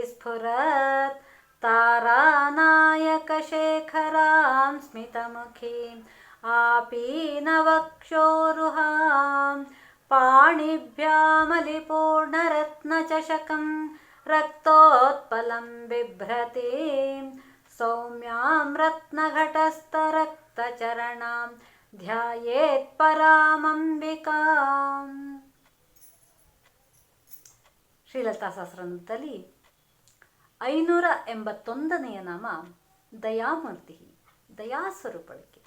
नयनां माणिक्यमौळी स्फुरत् तारानायकशेखरां स्मितमुखीम् आपीनवक्षोरुहां पाणिभ्यामलिपूर्णरत्नचषकं रक्तोत्पलं बिभ्रतीं सौम्यां रत्नघटस्थरक्तचरणां ಧ್ಯಾಯೇತ್ ಪರಾಮಂಬಿಕಾಂ ಶ್ರೀಲತಾ ಸಹಸ್ರದಲ್ಲಿ ಐನೂರ ಎಂಬತ್ತೊಂದನೆಯ ನಾಮ ದಯಾಮೂರ್ತಿ, ದಯಾಸ್ವರೂಪಳಿಕೆ.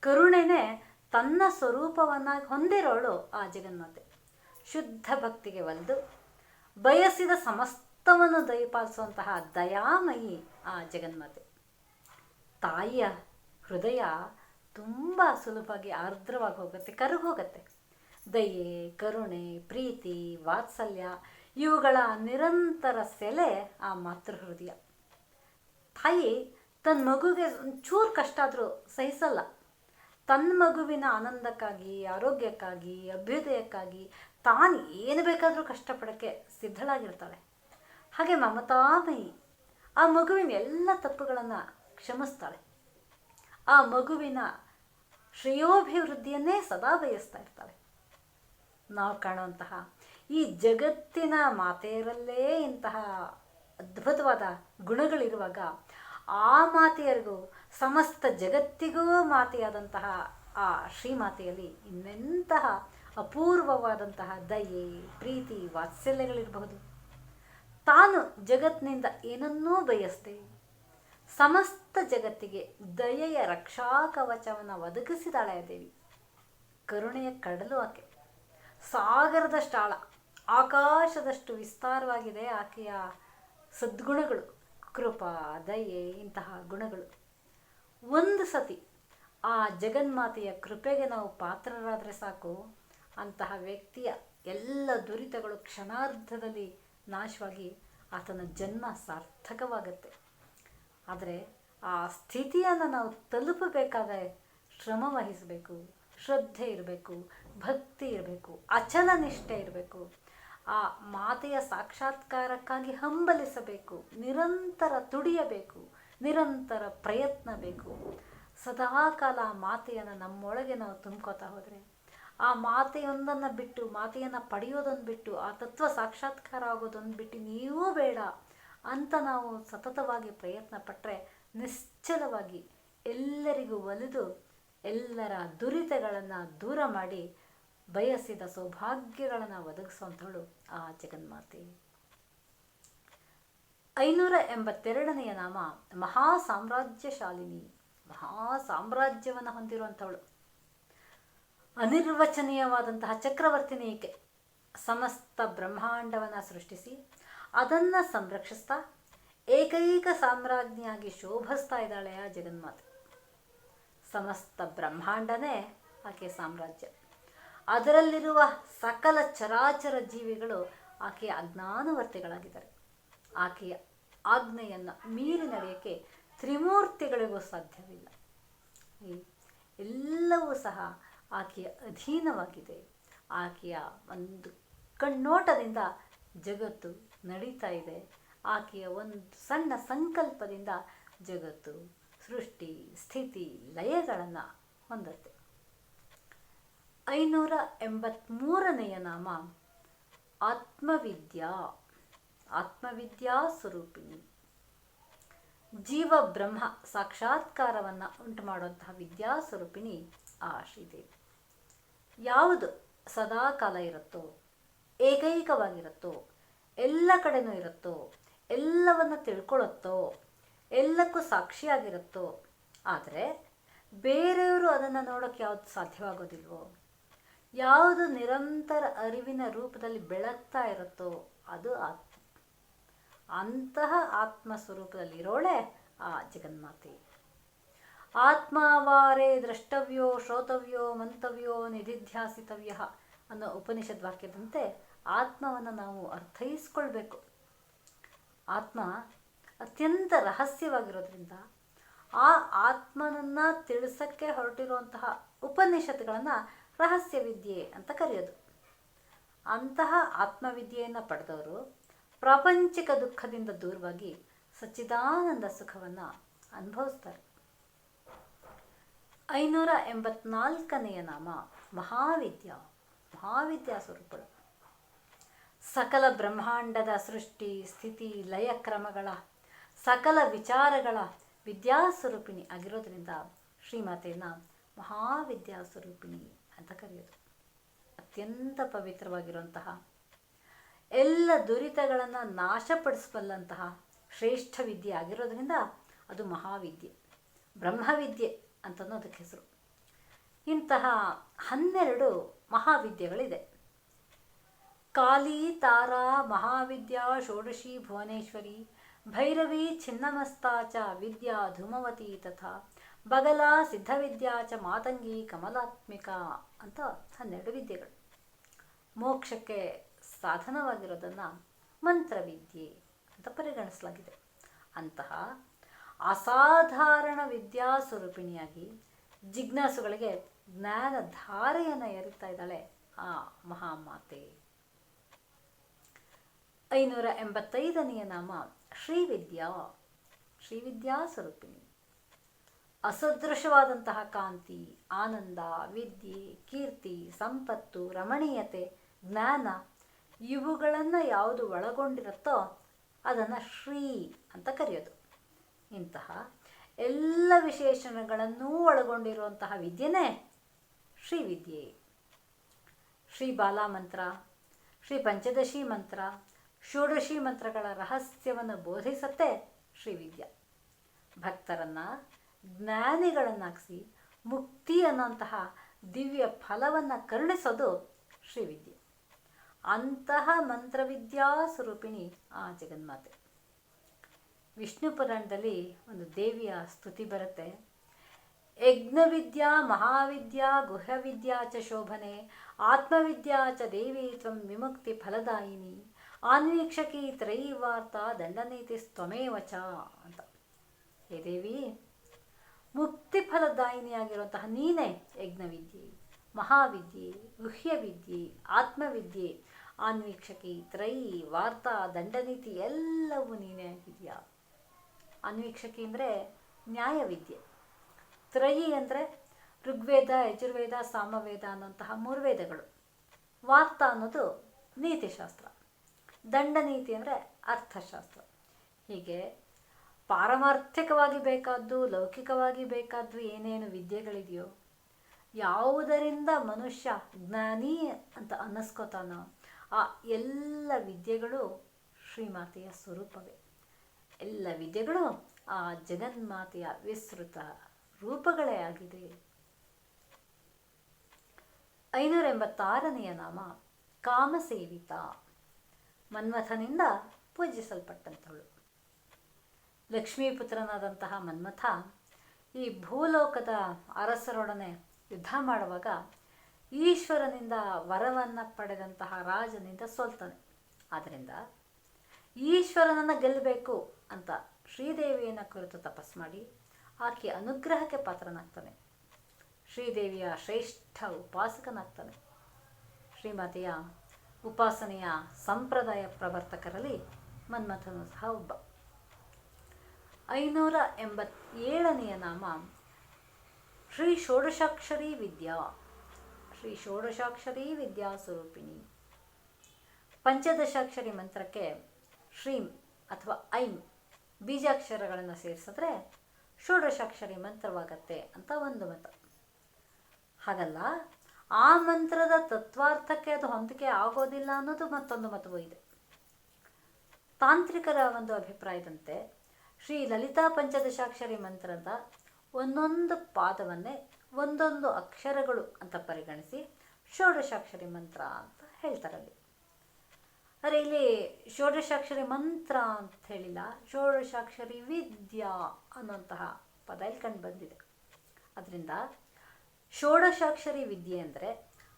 ಕರುಣೆನೇ ತನ್ನ ಸ್ವರೂಪವನ್ನಾಗಿ ಹೊಂದಿರೋಳು ಆ ಜಗನ್ಮಾತೆ. ಶುದ್ಧ ಭಕ್ತಿಗೆ ಒಲಿದು ಬಯಸಿದ ಸಮಸ್ತವನ್ನು ದಯಪಾಲಿಸುವಂತಹ ದಯಾಮಯಿ ಆ ಜಗನ್ಮಾತೆ. ತಾಯಿಯ ಹೃದಯ ತುಂಬ ಸುಲಭವಾಗಿ ಆರ್ದ್ರವಾಗಿ ಹೋಗುತ್ತೆ, ಕರಗೋಗುತ್ತೆ. ದಯೆ, ಕರುಣೆ, ಪ್ರೀತಿ, ವಾತ್ಸಲ್ಯ ಇವುಗಳ ನಿರಂತರ ಸೆಲೆ ಆ ಮಾತೃ ಹೃದಯ ತಾಯಿ ತನ್ನ ಮಗುಗೆ ಒಂಚೂರು ಕಷ್ಟ ಆದರೂ ಸಹಿಸಲ್ಲ. ತನ್ನ ಮಗುವಿನ ಆನಂದಕ್ಕಾಗಿ, ಆರೋಗ್ಯಕ್ಕಾಗಿ, ಅಭ್ಯುದಯಕ್ಕಾಗಿ ತಾನು ಏನು ಬೇಕಾದರೂ ಕಷ್ಟಪಡೋಕ್ಕೆ ಸಿದ್ಧಳಾಗಿರ್ತಾಳೆ. ಹಾಗೆ ಮಮತಾಮಯಿ ಆ ಮಗುವಿನ ಎಲ್ಲ ತಪ್ಪುಗಳನ್ನು ಕ್ಷಮಿಸ್ತಾಳೆ. ಆ ಮಗುವಿನ ಶ್ರೇಯೋಭಿವೃದ್ಧಿಯನ್ನೇ ಸದಾ ಬಯಸ್ತಾ ಇರ್ತಾಳೆ. ನಾವು ಕಾಣುವಂತಹ ಈ ಜಗತ್ತಿನ ಮಾತೆಯರಲ್ಲೇ ಇಂತಹ ಅದ್ಭುತವಾದ ಗುಣಗಳಿರುವಾಗ ಆ ಮಾತೆಯರಿಗೂ ಸಮಸ್ತ ಜಗತ್ತಿಗೂ ಮಾತೆಯಾದಂತಹ ಆ ಶ್ರೀಮಾತೆಯಲ್ಲಿ ಇನ್ನೆಂತಹ ಅಪೂರ್ವವಾದಂತಹ ದಯೆ, ಪ್ರೀತಿ, ವಾತ್ಸಲ್ಯಗಳಿರಬಹುದು. ತಾನು ಜಗತ್ತಿನಿಂದ ಏನನ್ನೂ ಬಯಸ್ದೆ ಸಮಸ್ತ ಜಗತ್ತಿಗೆ ದಯೆಯ ರಕ್ಷಾಕವಚವನ್ನು ಒದಗಿಸಿದಾಳೆ ಆ ದೇವಿ. ಕರುಣೆಯ ಕಡಲು ಆಕೆ. ಸಾಗರದಷ್ಟಾಳ ಆಕಾಶದಷ್ಟು ವಿಸ್ತಾರವಾಗಿದೆ ಆಕೆಯ ಸದ್ಗುಣಗಳು, ಕೃಪಾ, ದಯೆ, ಇಂತಹ ಗುಣಗಳು. ಒಂದು ಸತಿ ಆ ಜಗನ್ಮಾತೆಯ ಕೃಪೆಗೆ ನಾವು ಪಾತ್ರರಾದರೆ ಸಾಕು. ಅಂತಹ ವ್ಯಕ್ತಿಯ ಎಲ್ಲ ದುರಿತಗಳು ಕ್ಷಣಾರ್ಧದಲ್ಲಿ ನಾಶವಾಗಿ ಆತನ ಜನ್ಮ ಸಾರ್ಥಕವಾಗುತ್ತೆ. ಆದರೆ ಆ ಸ್ಥಿತಿಯನ್ನು ನಾವು ತಲುಪಬೇಕಾದರೆ ಶ್ರಮ ವಹಿಸಬೇಕು, ಶ್ರದ್ಧೆ ಇರಬೇಕು, ಭಕ್ತಿ ಇರಬೇಕು, ಅಚಲ ನಿಷ್ಠೆ ಇರಬೇಕು. ಆ ಮಾತೆಯ ಸಾಕ್ಷಾತ್ಕಾರಕ್ಕಾಗಿ ಹಂಬಲಿಸಬೇಕು, ನಿರಂತರ ತುಡಿಯಬೇಕು, ನಿರಂತರ ಪ್ರಯತ್ನ ಬೇಕು ಸದಾಕಾಲ ಆ ಮಾತೆಯನ್ನು ನಮ್ಮೊಳಗೆ ನಾವು ತುಂಬ್ಕೋತಾ ಹೋದರೆ, ಆ ಮಾತೆಯೊಂದನ್ನು ಬಿಟ್ಟು, ಮಾತೆಯನ್ನು ಪಡೆಯೋದನ್ನು ಬಿಟ್ಟು, ಆ ತತ್ವ ಸಾಕ್ಷಾತ್ಕಾರ ಆಗೋದೊಂದು ಬಿಟ್ಟು ನೀವೂ ಬೇಡ ಅಂತ ನಾವು ಸತತವಾಗಿ ಪ್ರಯತ್ನ ಪಟ್ಟರೆ ನಿಶ್ಚಲವಾಗಿ ಎಲ್ಲರಿಗೂ ಒಲಿದು ಎಲ್ಲರ ದುರಿತಗಳನ್ನು ದೂರ ಮಾಡಿ ಬಯಸಿದ ಸೌಭಾಗ್ಯಗಳನ್ನು ಒದಗಿಸುವಂಥಳು ಆ ಜಗನ್ಮಾತೆ. ಐನೂರ ಎಂಬತ್ತೆರಡನೆಯ ನಾಮ ಮಹಾ ಸಾಮ್ರಾಜ್ಯಶಾಲಿನಿ ಮಹಾ ಸಾಮ್ರಾಜ್ಯವನ್ನು ಹೊಂದಿರುವಂಥವಳು. ಅನಿರ್ವಚನೀಯವಾದಂತಹ ಚಕ್ರವರ್ತಿನಿ ಈಕೆ ಸಮಸ್ತ ಬ್ರಹ್ಮಾಂಡವನ್ನು ಸೃಷ್ಟಿಸಿ ಅದನ್ನು ಸಂರಕ್ಷಿಸ್ತಾ ಏಕೈಕ ಸಾಮ್ರಾಜ್ಞಿಯಾಗಿ ಶೋಭಿಸ್ತಾ ಇದ್ದಾಳೆ ಆ ಜಗನ್ಮಾತೆ. ಸಮಸ್ತ ಬ್ರಹ್ಮಾಂಡನೇ ಆಕೆ ಸಾಮ್ರಾಜ್ಯ. ಅದರಲ್ಲಿರುವ ಸಕಲ ಚರಾಚರ ಜೀವಿಗಳು ಆಕೆಯ ಅಜ್ಞಾನವರ್ತಿಗಳಾಗಿದ್ದಾರೆ. ಆಕೆಯ ಆಜ್ಞೆಯನ್ನು ಮೀರಿ ನಡೆಯೋಕ್ಕೆ ತ್ರಿಮೂರ್ತಿಗಳಿಗೂ ಸಾಧ್ಯವಿಲ್ಲ. ಎಲ್ಲವೂ ಸಹ ಆಕೆಯ ಅಧೀನವಾಗಿದೆ. ಆಕೆಯ ಒಂದು ಕಣ್ಣೋಟದಿಂದ ಜಗತ್ತು ನಡೀತಾ ಇದೆ. ಆಕೆಯ ಒಂದು ಸಣ್ಣ ಸಂಕಲ್ಪದಿಂದ ಜಗತ್ತು ಸೃಷ್ಟಿ ಸ್ಥಿತಿ ಲಯಗಳನ್ನು ಹೊಂದುತ್ತೆ. ಐನೂರ ಎಂಬತ್ತ್ಮೂರನೆಯ ನಾಮ. ಆತ್ಮವಿದ್ಯಾ. ಆತ್ಮವಿದ್ಯಾ ಸ್ವರೂಪಿಣಿ. ಜೀವ ಬ್ರಹ್ಮ ಸಾಕ್ಷಾತ್ಕಾರವನ್ನು ಉಂಟು ಮಾಡುವಂತಹ ವಿದ್ಯಾ ಸ್ವರೂಪಿಣಿ ಆ ಶ್ರೀದೇವಿ. ಯಾವುದು ಸದಾ ಕಾಲ ಇರುತ್ತೋ, ಏಕೈಕವಾಗಿರುತ್ತೋ, ಎಲ್ಲ ಕಡೆನೂ ಇರುತ್ತೋ, ಎಲ್ಲವನ್ನು ತಿಳ್ಕೊಳ್ಳುತ್ತೋ, ಎಲ್ಲಕ್ಕೂ ಸಾಕ್ಷಿಯಾಗಿರುತ್ತೋ, ಆದರೆ ಬೇರೆಯವರು ಅದನ್ನು ನೋಡೋಕ್ಕೆ ಯಾವುದು ಸಾಧ್ಯವಾಗೋದಿಲ್ವೋ? ಯಾವುದು ನಿರಂತರ ಅರಿವಿನ ರೂಪದಲ್ಲಿ ಬೆಳಗ್ತಾ ಇರುತ್ತೋ ಅದು ಆತ್ಮ. ಅಂತಹ ಆತ್ಮ ಸ್ವರೂಪದಲ್ಲಿರೋಳೆ ಆ ಜಗನ್ಮಾತೆ. ಆತ್ಮಾವಾರೇ ದ್ರಷ್ಟವ್ಯೋ ಶ್ರೋತವ್ಯೋ ಮಂತವ್ಯೋ ನಿಧಿಧ್ಯಾಸಿತವ್ಯ ಅನ್ನೋ ಉಪನಿಷದ್ ವಾಕ್ಯದಂತೆ ಆತ್ಮವನ್ನು ನಾವು ಅರ್ಥೈಸ್ಕೊಳ್ಬೇಕು. ಆತ್ಮ ಅತ್ಯಂತ ರಹಸ್ಯವಾಗಿರೋದ್ರಿಂದ ಆ ಆತ್ಮನನ್ನು ತಿಳಿಸಕ್ಕೆ ಹೊರಟಿರುವಂತಹ ಉಪನಿಷತ್ತುಗಳನ್ನು ರಹಸ್ಯ ವಿದ್ಯೆ ಅಂತ ಕರೆಯೋದು. ಅಂತಹ ಆತ್ಮವಿದ್ಯೆಯನ್ನು ಪಡೆದವರು ಪ್ರಾಪಂಚಿಕ ದುಃಖದಿಂದ ದೂರವಾಗಿ ಸಚ್ಚಿದಾನಂದ ಸುಖವನ್ನು ಅನುಭವಿಸ್ತಾರೆ. ಐನೂರ ಎಂಬತ್ನಾಲ್ಕನೆಯ ನಾಮ ಮಹಾವಿದ್ಯಾ ಮಹಾವಿದ್ಯಾ ಸ್ವರೂಪಗಳು. ಸಕಲ ಬ್ರಹ್ಮಾಂಡದ ಸೃಷ್ಟಿ, ಸ್ಥಿತಿ, ಲಯ ಕ್ರಮಗಳ, ಸಕಲ ವಿಚಾರಗಳ ವಿದ್ಯಾಸ್ವರೂಪಿಣಿ ಆಗಿರೋದ್ರಿಂದ ಶ್ರೀಮಾತೆಯನ್ನು ಮಹಾವಿದ್ಯಾ ಸ್ವರೂಪಿಣಿ ಅಂತ ಕರೆಯೋದು. ಅತ್ಯಂತ ಪವಿತ್ರವಾಗಿರುವಂತಹ ಎಲ್ಲ ದುರಿತಗಳನ್ನು ನಾಶಪಡಿಸಬಲ್ಲಂತಹ ಶ್ರೇಷ್ಠ ವಿದ್ಯೆ ಆಗಿರೋದ್ರಿಂದ ಅದು ಮಹಾವಿದ್ಯೆ. ಬ್ರಹ್ಮವಿದ್ಯೆ ಅಂತನೂ ಅದಕ್ಕೆ ಹೆಸರು. ಇಂತಹ ಹನ್ನೆರಡು ಮಹಾವಿದ್ಯೆಗಳಿದೆ. ಕಾಲಿ ತಾರಾ ಮಹಾವಿದ್ಯಾ ಷೋಡಶಿ ಭುವನೇಶ್ವರಿ ಭೈರವಿ ಛಿನ್ನಮಸ್ತಾಚ ವಿದ್ಯಾ ಧೂಮವತಿ ತಥಾ ಬಗಲ ಸಿದ್ಧವಿದ್ಯಾ ಚ ಮಾತಂಗಿ ಕಮಲಾತ್ಮಿಕ ಅಂತ ಹನ್ನೆರಡು ವಿದ್ಯೆಗಳು. ಮೋಕ್ಷಕ್ಕೆ ಸಾಧನವಾಗಿರೋದನ್ನು ಮಂತ್ರವಿದ್ಯೆ ಅಂತ ಪರಿಗಣಿಸಲಾಗಿದೆ. ಅಂತಹ ಅಸಾಧಾರಣ ವಿದ್ಯಾ ಸ್ವರೂಪಿಣಿಯಾಗಿ ಜಿಜ್ಞಾಸುಗಳಿಗೆ ಜ್ಞಾನ ಧಾರೆಯನ್ನು ಎರಿತಾ ಇದ್ದಾಳೆ ಆ ಮಹಾಮಾತೆ. ಐನೂರ ಎಂಬತ್ತೈದನೆಯ ನಾಮ ಶ್ರೀವಿದ್ಯಾ ಶ್ರೀವಿದ್ಯಾ ಸ್ವರೂಪಿಣಿ ಅಸದೃಶವಾದಂತಹ ಕಾಂತಿ, ಆನಂದ, ವಿದ್ಯೆ, ಕೀರ್ತಿ, ಸಂಪತ್ತು, ರಮಣೀಯತೆ, ಜ್ಞಾನ ಇವುಗಳನ್ನು ಯಾವುದು ಒಳಗೊಂಡಿರುತ್ತೋ ಅದನ್ನು ಶ್ರೀ ಅಂತ ಕರೆಯೋದು. ಇಂತಹ ಎಲ್ಲ ವಿಶೇಷಣಗಳನ್ನೂ ಒಳಗೊಂಡಿರುವಂತಹ ವಿದ್ಯೆನೇ ಶ್ರೀವಿದ್ಯೆ ಶ್ರೀ ಬಾಲ ಮಂತ್ರ, ಶ್ರೀ ಪಂಚದಶಿ ಮಂತ್ರ, ಷೋಡಶಿ ಮಂತ್ರಗಳ ರಹಸ್ಯವನ್ನು ಬೋಧಿಸತ್ತೆ ಶ್ರೀವಿದ್ಯ ಭಕ್ತರನ್ನು ಜ್ಞಾನಿಗಳನ್ನಾಗಿಸಿ ಮುಕ್ತಿ ಅನ್ನೋಂತಹ ದಿವ್ಯ ಫಲವನ್ನು ಕರುಣಿಸೋದು ಶ್ರೀವಿದ್ಯೆ. ಅಂತಹ ಮಂತ್ರವಿದ್ಯಾ ಸ್ವರೂಪಿಣಿ ಆ ಜಗನ್ಮಾತೆ. ವಿಷ್ಣು ಪುರಾಣದಲ್ಲಿ ಒಂದು ದೇವಿಯ ಸ್ತುತಿ ಬರುತ್ತೆ. ಯಜ್ಞವಿದ್ಯಾ, ಮಹಾವಿದ್ಯಾ, ಗುಹವಿದ್ಯಾ ಚ ಶೋಭನೆ, ಆತ್ಮವಿದ್ಯಾ ಚ ದೇವಿ ತ್ವಂ ವಿಮುಕ್ತಿ ಫಲದಾಯಿನಿ, ಆನ್ವೀಕ್ಷಕಿ ತ್ರೈವಾರ್ತ ದಂಡನೀತಿ ಸ್ತಮೇವಚ ಅಂತ. ಹೇ ದೇವಿ ಮುಕ್ತಿ ಫಲದಾಯಿನಿಯಾಗಿರುವಂತಹ ನೀನೇ ಯಜ್ಞವಿದ್ಯೆ, ಮಹಾವಿದ್ಯೆ, ಗುಹ್ಯವಿದ್ಯೆ, ಆತ್ಮವಿದ್ಯೆ ಆನ್ವೀಕ್ಷಕಿ ತ್ರೈ, ವಾರ್ತಾ, ದಂಡನೀತಿ ಎಲ್ಲವೂ ನೀನೇ ಆಗಿದೆಯಾ ಅನ್ವೀಕ್ಷಕಿ ಅಂದರೆ ನ್ಯಾಯವಿದ್ಯೆ. ತ್ರಯಿ ಅಂದರೆ ಋಗ್ವೇದ, ಯಜುರ್ವೇದ, ಸಾಮವೇದ ಅನ್ನೋಂತಹ ಮೂರು ವೇದಗಳು ವಾರ್ತಾ ಅನ್ನೋದು ನೀತಿಶಾಸ್ತ್ರ. ದಂಡನೀತಿ ಅಂದರೆ ಅರ್ಥಶಾಸ್ತ್ರ. ಹೀಗೆ ಪಾರಮಾರ್ಥಿಕವಾಗಿ ಬೇಕಾದ್ದು, ಲೌಕಿಕವಾಗಿ ಬೇಕಾದ್ದು ಏನೇನು ವಿದ್ಯೆಗಳಿದೆಯೋ, ಯಾವುದರಿಂದ ಮನುಷ್ಯ ಜ್ಞಾನಿ ಅಂತ ಅನ್ನಿಸ್ಕೋತಾನೋ, ಆ ಎಲ್ಲ ವಿದ್ಯೆಗಳು ಶ್ರೀಮಾತೆಯ ಸ್ವರೂಪವೇ. ಎಲ್ಲ ವಿದ್ಯೆಗಳು ಆ ಜಗನ್ಮಾತೆಯ ವಿಸ್ತೃತ ರೂಪಗಳೇ ಆಗಿದೆ. ಐನೂರ ಎಂಬತ್ತಾರನೆಯ ನಾಮ, ಕಾಮಸೇವಿತ, ಮನ್ಮಥನಿಂದ ಪೂಜಿಸಲ್ಪಟ್ಟಂಥವಳು ಲಕ್ಷ್ಮೀಪುತ್ರನಾದಂತಹ ಮನ್ಮಥ ಈ ಭೂಲೋಕದ ಅರಸರೊಡನೆ ಯುದ್ಧ ಮಾಡುವಾಗ ಈಶ್ವರನಿಂದ ವರವನ್ನು ಪಡೆದಂತಹ ರಾಜನಿಂದ ಸೋಲ್ತಾನೆ. ಆದ್ದರಿಂದ ಈಶ್ವರನನ್ನು ಗೆಲ್ಲಬೇಕು ಅಂತ ಶ್ರೀದೇವಿಯನ್ನು ಕುರಿತು ತಪಸ್ ಮಾಡಿ ಆಕೆ ಅನುಗ್ರಹಕ್ಕೆ ಪಾತ್ರನಾಗ್ತಾನೆ. ಶ್ರೀದೇವಿಯ ಶ್ರೇಷ್ಠ ಉಪಾಸಕನಾಗ್ತಾನೆ. ಶ್ರೀಮತಿಯ ಉಪಾಸನೆಯ ಸಂಪ್ರದಾಯ ಪ್ರವರ್ತಕರಲ್ಲಿ ಮನ್ಮಥನು ಸಹ ಒಬ್ಬ. ಐನೂರ ಎಂಬತ್ತೇಳನೆಯ ನಾಮ. ಶ್ರೀ ಷೋಡಶಾಕ್ಷರಿ ವಿದ್ಯಾ. ಶ್ರೀ ಷೋಡಶಾಕ್ಷರಿ ವಿದ್ಯಾ ಸ್ವರೂಪಿಣಿ. ಪಂಚದಶಾಕ್ಷರಿ ಮಂತ್ರಕ್ಕೆ ಶ್ರೀಂ ಅಥವಾ ಐಂ ಬೀಜಾಕ್ಷರಗಳನ್ನು ಸೇರಿಸಿದ್ರೆ ಷೋಡಶಾಕ್ಷರಿ ಮಂತ್ರವಾಗತ್ತೆ ಅಂತ ಒಂದು ಮತ. ಹಾಗಲ್ಲ, ಆ ಮಂತ್ರದ ತತ್ವಾರ್ಥಕ್ಕೆ ಅದು ಹೊಂದಿಕೆ ಆಗೋದಿಲ್ಲ ಅನ್ನೋದು ಮತ್ತೊಂದು ಮತವೂ ಇದೆ. ತಾಂತ್ರಿಕರ ಒಂದು ಅಭಿಪ್ರಾಯದಂತೆ ಶ್ರೀ ಲಲಿತಾ ಪಂಚದಶಾಕ್ಷರಿ ಮಂತ್ರದ ಒಂದೊಂದು ಪಾದವನ್ನೇ ಒಂದೊಂದು ಅಕ್ಷರಗಳು ಅಂತ ಪರಿಗಣಿಸಿ ಷೋಡಶಾಕ್ಷರಿ ಮಂತ್ರ ಅಂತ ಹೇಳ್ತಾರಲ್ಲಿ ಆದರೆ ಇಲ್ಲಿ ಷೋಡಶಾಕ್ಷರಿ ಮಂತ್ರ ಅಂತ ಹೇಳಿಲ್ಲ, ಷೋಡಶಾಕ್ಷರಿ ವಿದ್ಯಾ ಅನ್ನುವಂತಹ ಪದ ಇಲ್ಲಿ ಕಂಡು ಬಂದಿದೆ. ಅದರಿಂದ ಷೋಡಶಾಕ್ಷರಿ ವಿದ್ಯೆ ಅಂದರೆ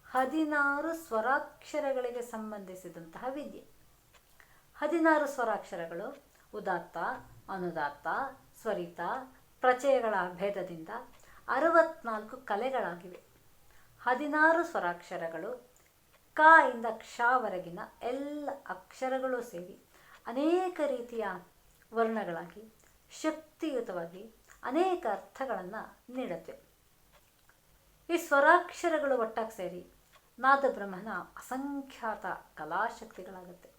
ಹದಿನಾರು ಸ್ವರಾಕ್ಷರಗಳಿಗೆ ಸಂಬಂಧಿಸಿದಂತಹ ವಿದ್ಯೆ. ಹದಿನಾರು ಸ್ವರಾಕ್ಷರಗಳು ಉದಾತ್ತ, ಅನುದಾತ್ತ, ಸ್ವರಿತ, ಪ್ರಚಯಗಳ ಭೇದದಿಂದ ಅರವತ್ನಾಲ್ಕು ಕಲೆಗಳಾಗಿವೆ. ಹದಿನಾರು ಸ್ವರಾಕ್ಷರಗಳು, ಕ ಇಂದ ಕ್ಷವರೆಗಿನ ಎಲ್ಲ ಅಕ್ಷರಗಳು ಸೇರಿ ಅನೇಕ ರೀತಿಯ ವರ್ಣಗಳಾಗಿ, ಶಕ್ತಿಯುತವಾಗಿ ಅನೇಕ ಅರ್ಥಗಳನ್ನು ನೀಡುತ್ತೆ. ಈ ಸ್ವರಾಕ್ಷರಗಳು ಒಟ್ಟಾಗಿ ಸೇರಿ ನಾದಬ್ರಹ್ಮನ ಅಸಂಖ್ಯಾತ ಕಲಾಶಕ್ತಿಗಳಾಗುತ್ತೆ.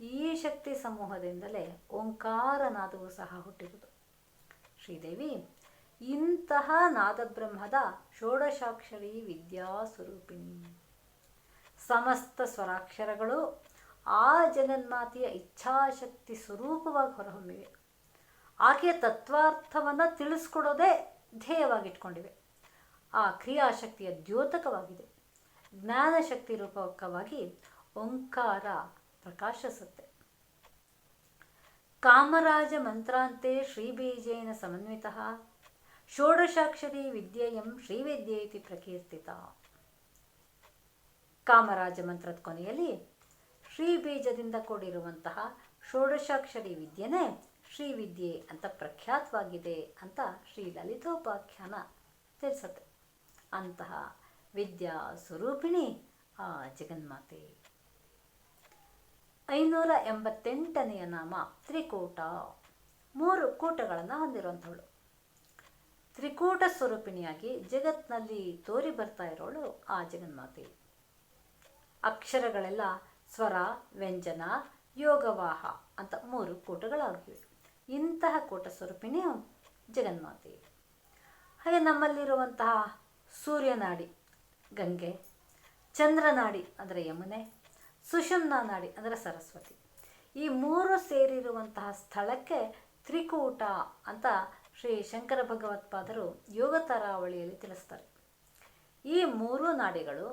ಈ ಶಕ್ತಿ ಸಮೂಹದಿಂದಲೇ ಓಂಕಾರ ನಾದವು ಸಹ ಹುಟ್ಟಿರುವುದು. ಶ್ರೀದೇವಿ, ಇಂತಹ ನಾದಬ್ರಹ್ಮದ ಷೋಡಶಾಕ್ಷರಿ ವಿದ್ಯಾ ಸ್ವರೂಪಿಣಿ ಸಮಸ್ತ ಸ್ವರಾಕ್ಷರಗಳು ಆ ಜಗನ್ಮಾತೆಯ ಇಚ್ಛಾಶಕ್ತಿ ಸ್ವರೂಪವಾಗಿ ಹೊರಹೊಮ್ಮಿವೆ. ಆಕೆಯ ತತ್ವಾರ್ಥವನ್ನು ತಿಳಿಸ್ಕೊಡೋದೇ ಧ್ಯೇಯವಾಗಿಟ್ಕೊಂಡಿವೆ. ಆ ಕ್ರಿಯಾಶಕ್ತಿಯ ದ್ಯೋತಕವಾಗಿದೆ. ಜ್ಞಾನಶಕ್ತಿ ರೂಪಕವಾಗಿ ಓಂಕಾರ ಪ್ರಕಾಶಿಸುತ್ತೆ ಕಾಮರಾಜ ಮಂತ್ರಾಂತೆ ಶ್ರೀಬೀಜೇನ ಸಮನ್ವಿತ. ಷೋಡಶಾಕ್ಷರಿ ವಿದ್ಯೆಯಂ ಶ್ರೀವಿದ್ಯೆ ಇತಿ ಪ್ರಕೀರ್ತಿತ. ಕಾಮರಾಜ ಮಂತ್ರದ ಕೊನೆಯಲ್ಲಿ ಶ್ರೀಬೀಜದಿಂದ ಕೂಡಿರುವಂತಹ ಷೋಡಶಾಕ್ಷರಿ ವಿದ್ಯೆನೇ ಶ್ರೀವಿದ್ಯೆ ಅಂತ ಪ್ರಖ್ಯಾತವಾಗಿದೆ ಅಂತ ಶ್ರೀ ಲಲಿತೋಪಾಖ್ಯಾನ ತಿಳಿಸುತ್ತೆ. ಅಂತಹ ವಿದ್ಯಾ ಸ್ವರೂಪಿಣಿ ಆ ಜಗನ್ಮಾತೆ. ಐನೂರ ಎಂಬತ್ತೆಂಟನೆಯ ನಾಮ, ತ್ರಿಕೂಟ. ಮೂರು ಕೂಟಗಳನ್ನು ಹೊಂದಿರುವಂಥವಳು. ತ್ರಿಕೂಟ ಸ್ವರೂಪಿಣಿಯಾಗಿ ಜಗತ್ನಲ್ಲಿ ತೋರಿ ಬರ್ತಾ ಇರೋಳು ಆ ಜಗನ್ಮಾತೆ. ಅಕ್ಷರಗಳೆಲ್ಲ ಸ್ವರ, ವ್ಯಂಜನ, ಯೋಗವಾಹ ಅಂತ ಮೂರು ಕೂಟಗಳಾಗಿವೆ. ಇಂತಹ ಕೂಟ ಸ್ವರೂಪಿಣಿಯು ಜಗನ್ಮಾತೆ. ಹಾಗೆ ನಮ್ಮಲ್ಲಿರುವಂತಹ ಸೂರ್ಯನಾಡಿ ಗಂಗೆ, ಚಂದ್ರನಾಡಿ ಅಂದರೆ ಯಮುನೆ ಸುಷುಮ್ನ ನಾಡಿ ಅಂದರೆ ಸರಸ್ವತಿ. ಈ ಮೂರು ಸೇರಿರುವಂತಹ ಸ್ಥಳಕ್ಕೆ ತ್ರಿಕೂಟ ಅಂತ ಶ್ರೀ ಶಂಕರ ಭಗವತ್ಪಾದರು ಯೋಗ ತರಾವಳಿಯಲ್ಲಿ ತಿಳಿಸ್ತಾರೆ. ಈ ಮೂರು ನಾಡಿಗಳು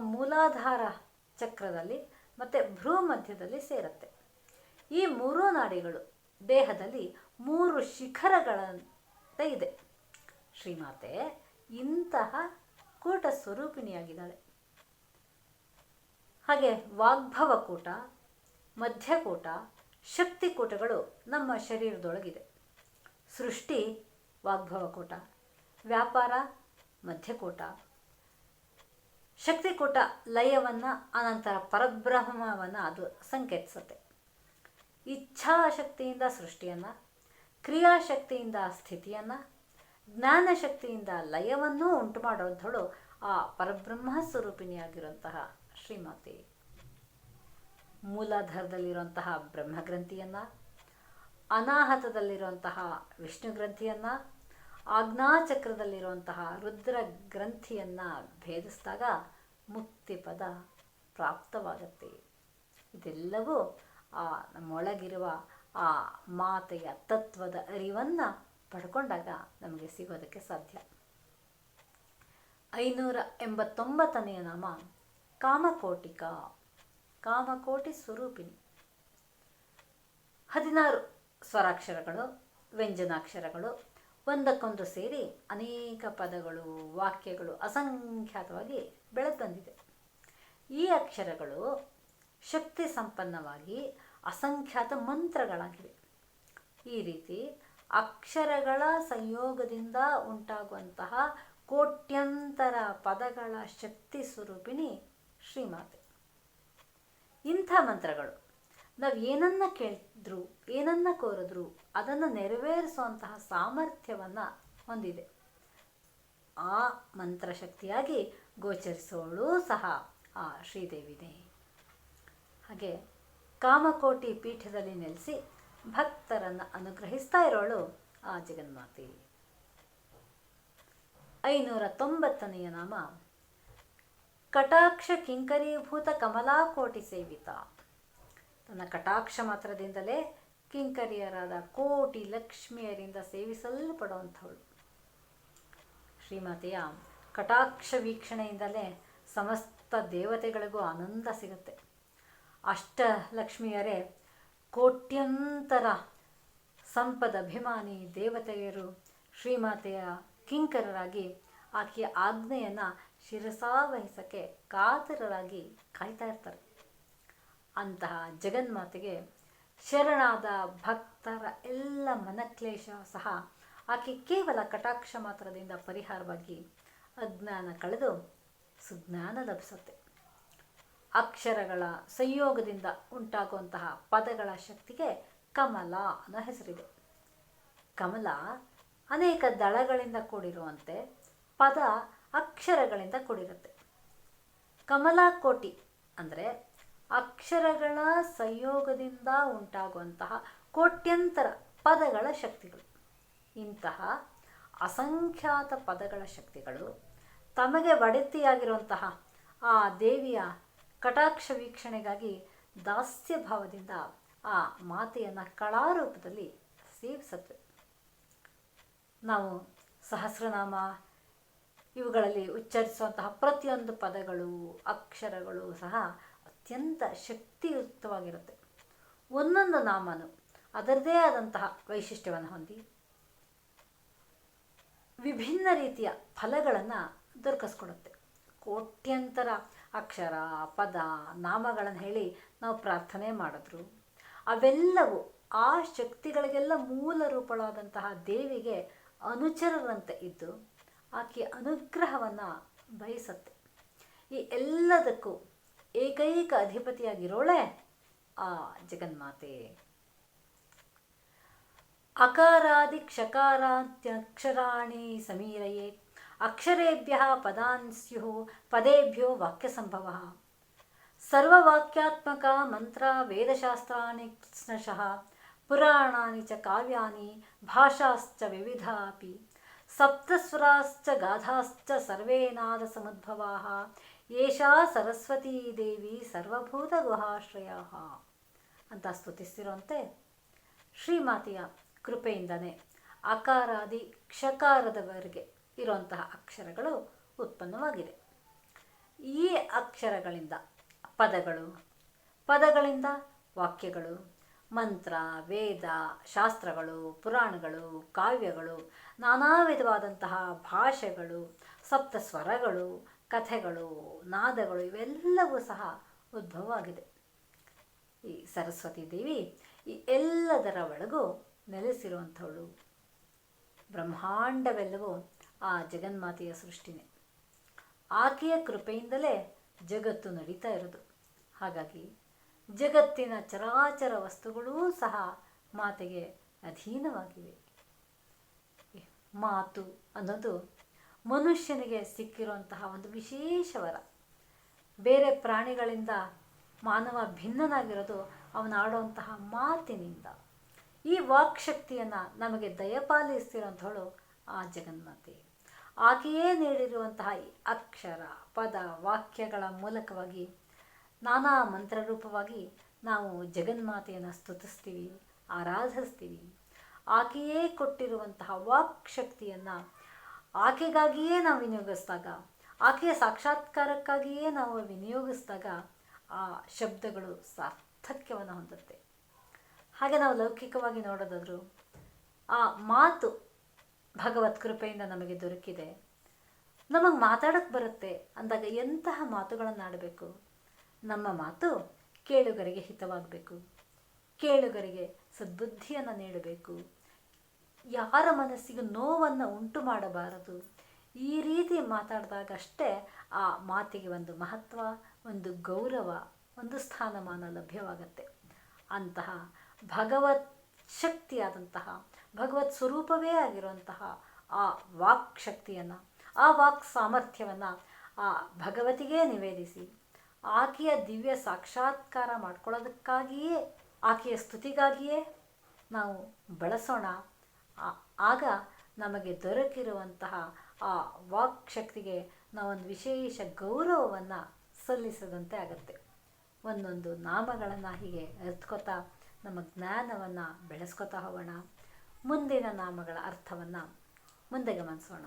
ಮೂಲಾಧಾರ ಚಕ್ರದಲ್ಲಿ ಮತ್ತು ಭ್ರೂ ಮಧ್ಯದಲ್ಲಿ ಸೇರುತ್ತೆ. ಈ ಮೂರೂ ನಾಡಿಗಳು ದೇಹದಲ್ಲಿ ಮೂರು ಶಿಖರಗಳಂತೆ ಇದೆ. ಶ್ರೀಮಾತೆ ಇಂತಹ ಕೂಟ ಸ್ವರೂಪಿಣಿಯಾಗಿದ್ದಾಳೆ. ಹಾಗೆ ವಾಗ್ಭವ ಕೂಟ ಮಧ್ಯಕೂಟ, ಶಕ್ತಿಕೂಟಗಳು ನಮ್ಮ ಶರೀರದೊಳಗಿದೆ. ಸೃಷ್ಟಿ, ವಾಗ್ಭವಕೂಟ, ವ್ಯಾಪಾರ, ಮಧ್ಯಕೂಟ. ಶಕ್ತಿಕೂಟ ಲಯವನ್ನು, ಅನಂತರ ಪರಬ್ರಹ್ಮವನ್ನು ಅದು ಸಂಕೇತಿಸುತ್ತೆ. ಇಚ್ಛಾಶಕ್ತಿಯಿಂದ ಸೃಷ್ಟಿಯನ್ನು, ಕ್ರಿಯಾಶಕ್ತಿಯಿಂದ ಸ್ಥಿತಿಯನ್ನು, ಜ್ಞಾನಶಕ್ತಿಯಿಂದ ಲಯವನ್ನು ಉಂಟು ಮಾಡುವಂಥಳು ಆ ಪರಬ್ರಹ್ಮ ಸ್ವರೂಪಿಣಿಯಾಗಿರುವಂತಹ ಶ್ರೀಮಾತೆ ಮೂಲಾಧಾರದಲ್ಲಿರುವಂತಹ ಬ್ರಹ್ಮಗ್ರಂಥಿಯನ್ನು, ಅನಾಹತದಲ್ಲಿರುವಂತಹ ವಿಷ್ಣು ಗ್ರಂಥಿಯನ್ನು ಆಜ್ಞಾಚಕ್ರದಲ್ಲಿರುವಂತಹ ರುದ್ರ ಗ್ರಂಥಿಯನ್ನು ಭೇದಿಸಿದಾಗ ಮುಕ್ತಿ ಪದ ಪ್ರಾಪ್ತವಾಗುತ್ತೆ. ಇದೆಲ್ಲವೂ ಆ ನಮ್ಮೊಳಗಿರುವ ಆ ಮಾತೆಯ ತತ್ವದ ಅರಿವನ್ನು ಪಡ್ಕೊಂಡಾಗ ನಮಗೆ ಸಿಗೋದಕ್ಕೆ ಸಾಧ್ಯ. ಐನೂರ ಎಂಬತ್ತೊಂಬತ್ತನೆಯ ನಾಮ ಕಾಮಕೋಟಿಕ, ಕಾಮಕೋಟಿ ಸ್ವರೂಪಿಣಿ. ಹದಿನಾರು ಸ್ವರಾಕ್ಷರಗಳು, ವ್ಯಂಜನಾಕ್ಷರಗಳು, ಒಂದಕ್ಕೊಂದು ಸೇರಿ ಅನೇಕ ಪದಗಳು, ವಾಕ್ಯಗಳು ಅಸಂಖ್ಯಾತವಾಗಿ ಬೆಳೆದು ಬಂದಿದೆ. ಈ ಅಕ್ಷರಗಳು ಶಕ್ತಿ ಸಂಪನ್ನವಾಗಿ ಅಸಂಖ್ಯಾತ ಮಂತ್ರಗಳಾಗಿವೆ. ಈ ರೀತಿ ಅಕ್ಷರಗಳ ಸಂಯೋಗದಿಂದ ಉಂಟಾಗುವಂತಹ ಕೋಟ್ಯಂತರ ಪದಗಳ ಶಕ್ತಿ ಸ್ವರೂಪಿಣಿ ಶ್ರೀಮಾತೆ. ಇಂಥ ಮಂತ್ರಗಳು. ನಾವು ಏನನ್ನ ಕೇಳಿದ್ರು, ಏನನ್ನ ಕೋರಿದ್ರು, ಅದನ್ನು ನೆರವೇರಿಸುವಂತಹ ಸಾಮರ್ಥ್ಯವನ್ನು ಹೊಂದಿದೆ. ಆ ಮಂತ್ರಶಕ್ತಿಯಾಗಿ ಗೋಚರಿಸೋಳು ಸಹ ಆ ಶ್ರೀದೇವಿನೇ. ಹಾಗೆ ಕಾಮಕೋಟಿ ಪೀಠದಲ್ಲಿ ನೆಲೆಸಿ ಭಕ್ತರನ್ನು ಅನುಗ್ರಹಿಸ್ತಾ ಇರೋಳು ಆ ಜಗನ್ಮಾತೆ. ಐನೂರ ತೊಂಬತ್ತನೆಯ ನಾಮ ಕಟಾಕ್ಷ ಕಿಂಕರೀಭೂತ ಕಮಲಾಕೋಟಿ ಸೇವಿತ. ತನ್ನ ಕಟಾಕ್ಷ ಮಾತ್ರದಿಂದಲೇ ಕಿಂಕರಿಯರಾದ ಕೋಟಿ ಲಕ್ಷ್ಮಿಯರಿಂದ ಸೇವಿಸಲ್ಪಡುವಂಥವಳು. ಶ್ರೀಮಾತೆಯ ಕಟಾಕ್ಷ ವೀಕ್ಷಣೆಯಿಂದಲೇ ಸಮಸ್ತ ದೇವತೆಗಳಿಗೂ ಆನಂದ ಸಿಗುತ್ತೆ. ಅಷ್ಟ ಲಕ್ಷ್ಮಿಯರೇ, ಕೋಟ್ಯಂತರ ಸಂಪದ ಅಭಿಮಾನಿ ದೇವತೆಯರು ಶ್ರೀಮಾತೆಯ ಕಿಂಕರರಾಗಿ ಆಕೆಯ ಆಜ್ಞೆಯನ್ನು ಶಿರಸಾವಹಿಸಕ್ಕೆ ಕಾತರರಾಗಿ ಕಾಯ್ತಾ ಇರ್ತಾರೆ. ಅಂತಹ ಜಗನ್ಮಾತೆಗೆ ಶರಣಾದ ಭಕ್ತರ ಎಲ್ಲ ಮನಕ್ಲೇಶ ಸಹ ಆಕೆ ಕೇವಲ ಕಟಾಕ್ಷ ಮಾತ್ರದಿಂದ ಪರಿಹಾರವಾಗಿ ಅಜ್ಞಾನ ಕಳೆದು ಸುಜ್ಞಾನ ಲಭಿಸುತ್ತೆ. ಅಕ್ಷರಗಳ ಸಂಯೋಗದಿಂದ ಉಂಟಾಗುವಂತಹ ಪದಗಳ ಶಕ್ತಿಗೆ ಕಮಲ ಅನ್ನೋ ಹೆಸರಿದೆ. ಕಮಲ ಅನೇಕ ದಳಗಳಿಂದ ಕೂಡಿರುವಂತೆ ಪದ ಅಕ್ಷರಗಳಿಂದ ಕೂಡಿರುತ್ತೆ. ಕಮಲಾಕೋಟಿ ಅಂದರೆ ಅಕ್ಷರಗಳ ಸಂಯೋಗದಿಂದ ಉಂಟಾಗುವಂತಹ ಕೋಟ್ಯಂತರ ಪದಗಳ ಶಕ್ತಿಗಳು. ಇಂತಹ ಅಸಂಖ್ಯಾತ ಪದಗಳ ಶಕ್ತಿಗಳು ತಮಗೆ ಒಡೆತಿಯಾಗಿರುವಂತಹ ಆ ದೇವಿಯ ಕಟಾಕ್ಷ ವೀಕ್ಷಣೆಗಾಗಿ ದಾಸ್ಯ ಭಾವದಿಂದ ಆ ಮಾತೆಯನ್ನು ಕಳಾರೂಪದಲ್ಲಿ ಸೇವಿಸುತ್ತವೆ ನಾವು ಸಹಸ್ರನಾಮ ಇವುಗಳಲ್ಲಿ ಉಚ್ಚರಿಸುವಂತಹ ಪ್ರತಿಯೊಂದು ಪದಗಳು, ಅಕ್ಷರಗಳು ಸಹ ಅತ್ಯಂತ ಶಕ್ತಿಯುಕ್ತವಾಗಿರುತ್ತೆ ಒಂದೊಂದು ನಾಮನು ಅದರದೇ ಆದಂತಹ ವೈಶಿಷ್ಟ್ಯವನ್ನು ಹೊಂದಿ ವಿಭಿನ್ನ ರೀತಿಯ ಫಲಗಳನ್ನು ದೊರಕಿಸ್ಕೊಡುತ್ತೆ. ಕೋಟ್ಯಂತರ ಅಕ್ಷರ, ಪದ, ನಾಮಗಳನ್ನು ಹೇಳಿ ನಾವು ಪ್ರಾರ್ಥನೆ ಮಾಡಿದ್ರು. ಅವೆಲ್ಲವೂ ಆ ಶಕ್ತಿಗಳಿಗೆಲ್ಲ ಮೂಲ ರೂಪಳಾದಂತಹ ದೇವಿಗೆ ಅನುಚರರಂತೆ ಇದ್ದು ಆಕೆಯ ಅನುಗ್ರಹವನ್ನು ಬಯಸತ್ತೆ. ಈ ಎಲ್ಲದಕ್ಕೂ ಏಕೈಕ ಅಧಿಪತಿಯಾಗಿರೋಳೆ ಆ ಜಗನ್ಮಾತೆ. ಅಕಾರಾದಿ ಕ್ಷಕಾರಾಂತ್ಯಕ್ಷರಾಣಿ ಸಮೀರಯೇ, ಅಕ್ಷರೇಭ್ಯ ಪದಾನ್ ಸ್ಯು ಪದೇಭ್ಯೋ ವಾಕ್ಯಸಂಭವ. ಸರ್ವವಾಕ್ಯಾತ್ಮಕ ಮಂತ್ರ ವೇದಶಾಸ್ತ್ರಾಣಿ ಸ್ನಶಃ, ಪುರಾಣಾನಿ ಚ ಕಾವ್ಯಾನಿ ಭಾಷಾಶ್ಚ ವಿವಿಧಾಪಿ. ಸಪ್ತಸ್ವರಾಶ್ಚ ಗಾಧಾಶ್ಚ ಸರ್ವೇ ನಾದ ಸಮುದ್ಭವಾಃ ಏಷಾ ಸರಸ್ವತೀ ದೇವಿ ಸರ್ವಭೂತ ಗುಹಾಶ್ರಯ ಅಂತ ಸ್ತುತಿಸ್ತಿರುವಂತೆ ಶ್ರೀಮಾತೆಯ ಕೃಪೆಯಿಂದನೇ ಅಕಾರಾದಿ ಕ್ಷಕಾರದವರೆಗೆ ಇರುವಂತಹ ಅಕ್ಷರಗಳು ಉತ್ಪನ್ನವಾಗಿದೆ. ಈ ಅಕ್ಷರಗಳಿಂದ ಪದಗಳು, ಪದಗಳಿಂದ ವಾಕ್ಯಗಳು ಮಂತ್ರ, ವೇದ, ಶಾಸ್ತ್ರಗಳು, ಪುರಾಣಗಳು, ಕಾವ್ಯಗಳು, ನಾನಾ ವಿಧವಾದಂತಹ ಭಾಷೆಗಳು, ಸಪ್ತ ಸ್ವರಗಳು, ಕಥೆಗಳು, ನಾದಗಳು ಇವೆಲ್ಲವೂ ಸಹ ಉದ್ಭವವಾಗಿದೆ. ಈ ಸರಸ್ವತಿ ದೇವಿ ಈ ಎಲ್ಲದರ ಒಳಗೂ ನೆಲೆಸಿರುವಂಥವಳು. ಬ್ರಹ್ಮಾಂಡವೆಲ್ಲವೂ ಆ ಜಗನ್ಮಾತೆಯ ಸೃಷ್ಟಿನೇ. ಆಕೆಯ ಕೃಪೆಯಿಂದಲೇ ಜಗತ್ತು ನಡೀತಾ ಇರೋದು. ಹಾಗಾಗಿ ಜಗತ್ತಿನ ಚರಾಚರ ವಸ್ತುಗಳೂ ಸಹ ಮಾತೆಗೆ ಅಧೀನವಾಗಿವೆ. ಮಾತು ಅನ್ನೋದು ಮನುಷ್ಯನಿಗೆ ಸಿಕ್ಕಿರುವಂತಹ ಒಂದು ವಿಶೇಷ ವರ. ಬೇರೆ ಪ್ರಾಣಿಗಳಿಂದ ಮಾನವ ಭಿನ್ನನಾಗಿರೋದು ಅವನಾಡುವಂತಹ ಮಾತಿನಿಂದ. ಈ ವಾಕ್ಶಕ್ತಿಯನ್ನು ನಮಗೆ ದಯಪಾಲಿಸ್ತಿರೋಂಥವಳು ಆ ಜಗನ್ಮಾತೆ. ಆಕೆಯೇ ನೀಡಿರುವಂತಹ ಅಕ್ಷರ, ಪದ, ವಾಕ್ಯಗಳ ಮೂಲಕವಾಗಿ ನಾನಾ ಮಂತ್ರರೂಪವಾಗಿ ನಾವು ಜಗನ್ಮಾತೆಯನ್ನು ಸ್ತುತಿಸ್ತೀವಿ, ಆರಾಧಿಸ್ತೀವಿ. ಆಕೆಯೇ ಕೊಟ್ಟಿರುವಂತಹ ವಾಕ್ ಶಕ್ತಿಯನ್ನು ಆಕೆಗಾಗಿಯೇ ನಾವು ವಿನಿಯೋಗಿಸಿದಾಗ, ಆಕೆಯ ಸಾಕ್ಷಾತ್ಕಾರಕ್ಕಾಗಿಯೇ ನಾವು ವಿನಿಯೋಗಿಸಿದಾಗ ಆ ಶಬ್ದಗಳು ಸಾರ್ಥಕ್ಯವನ್ನು ಹೊಂದುತ್ತೆ. ಹಾಗೆ ನಾವು ಲೌಕಿಕವಾಗಿ ನೋಡೋದಾದರೂ ಆ ಮಾತು ಭಗವತ್ ಕೃಪೆಯಿಂದ ನಮಗೆ ದೊರಕಿದೆ. ನಮಗೆ ಮಾತಾಡೋಕ್ಕೆ ಬರುತ್ತೆ ಅಂದಾಗ ಎಂತಹ ಮಾತುಗಳನ್ನು ಆಡಬೇಕು ನಮ್ಮ ಮಾತು ಕೇಳುಗರಿಗೆ ಹಿತವಾಗಬೇಕು. ಕೇಳುಗರಿಗೆ ಸದ್ಬುದ್ಧಿಯನ್ನು ನೀಡಬೇಕು. ಯಾರ ಮನಸ್ಸಿಗೂ ನೋವನ್ನು ಉಂಟು ಮಾಡಬಾರದು. ಈ ರೀತಿ ಮಾತಾಡಿದಾಗಷ್ಟೇ ಆ ಮಾತಿಗೆ ಒಂದು ಮಹತ್ವ, ಒಂದು ಗೌರವ, ಒಂದು ಸ್ಥಾನಮಾನ ಲಭ್ಯವಾಗತ್ತೆ. ಅಂತಹ ಭಗವತ್ ಶಕ್ತಿಯಾದಂತಹ, ಭಗವತ್ ಸ್ವರೂಪವೇ ಆಗಿರುವಂತಹ ಆ ವಾಕ್ ಶಕ್ತಿಯನ್ನು, ಆ ವಾಕ್ ಸಾಮರ್ಥ್ಯವನ್ನು ಆ ಭಗವತಿಗೆ ನಿವೇದಿಸಿ ಆಕೆಯ ದಿವ್ಯ ಸಾಕ್ಷಾತ್ಕಾರ ಮಾಡ್ಕೊಳ್ಳೋದಕ್ಕಾಗಿಯೇ, ಆಕೆಯ ಸ್ತುತಿಗಾಗಿಯೇ ನಾವು ಬಳಸೋಣ. ಆಗ ನಮಗೆ ದೊರಕಿರುವಂತಹ ಆ ವಾಕ್ ಶಕ್ತಿಗೆ ನಾವೊಂದು ವಿಶೇಷ ಗೌರವವನ್ನು ಸಲ್ಲಿಸದಂತೆ ಆಗುತ್ತೆ. ಒಂದೊಂದು ನಾಮಗಳನ್ನು ಹೀಗೆ ಅರ್ತ್ಕೋತಾ ನಮ್ಮ ಜ್ಞಾನವನ್ನು ಬೆಳೆಸ್ಕೊತಾ ಹೋಗೋಣ. ಮುಂದಿನ ನಾಮಗಳ ಅರ್ಥವನ್ನು ಮುಂದೆ ಗಮನಿಸೋಣ.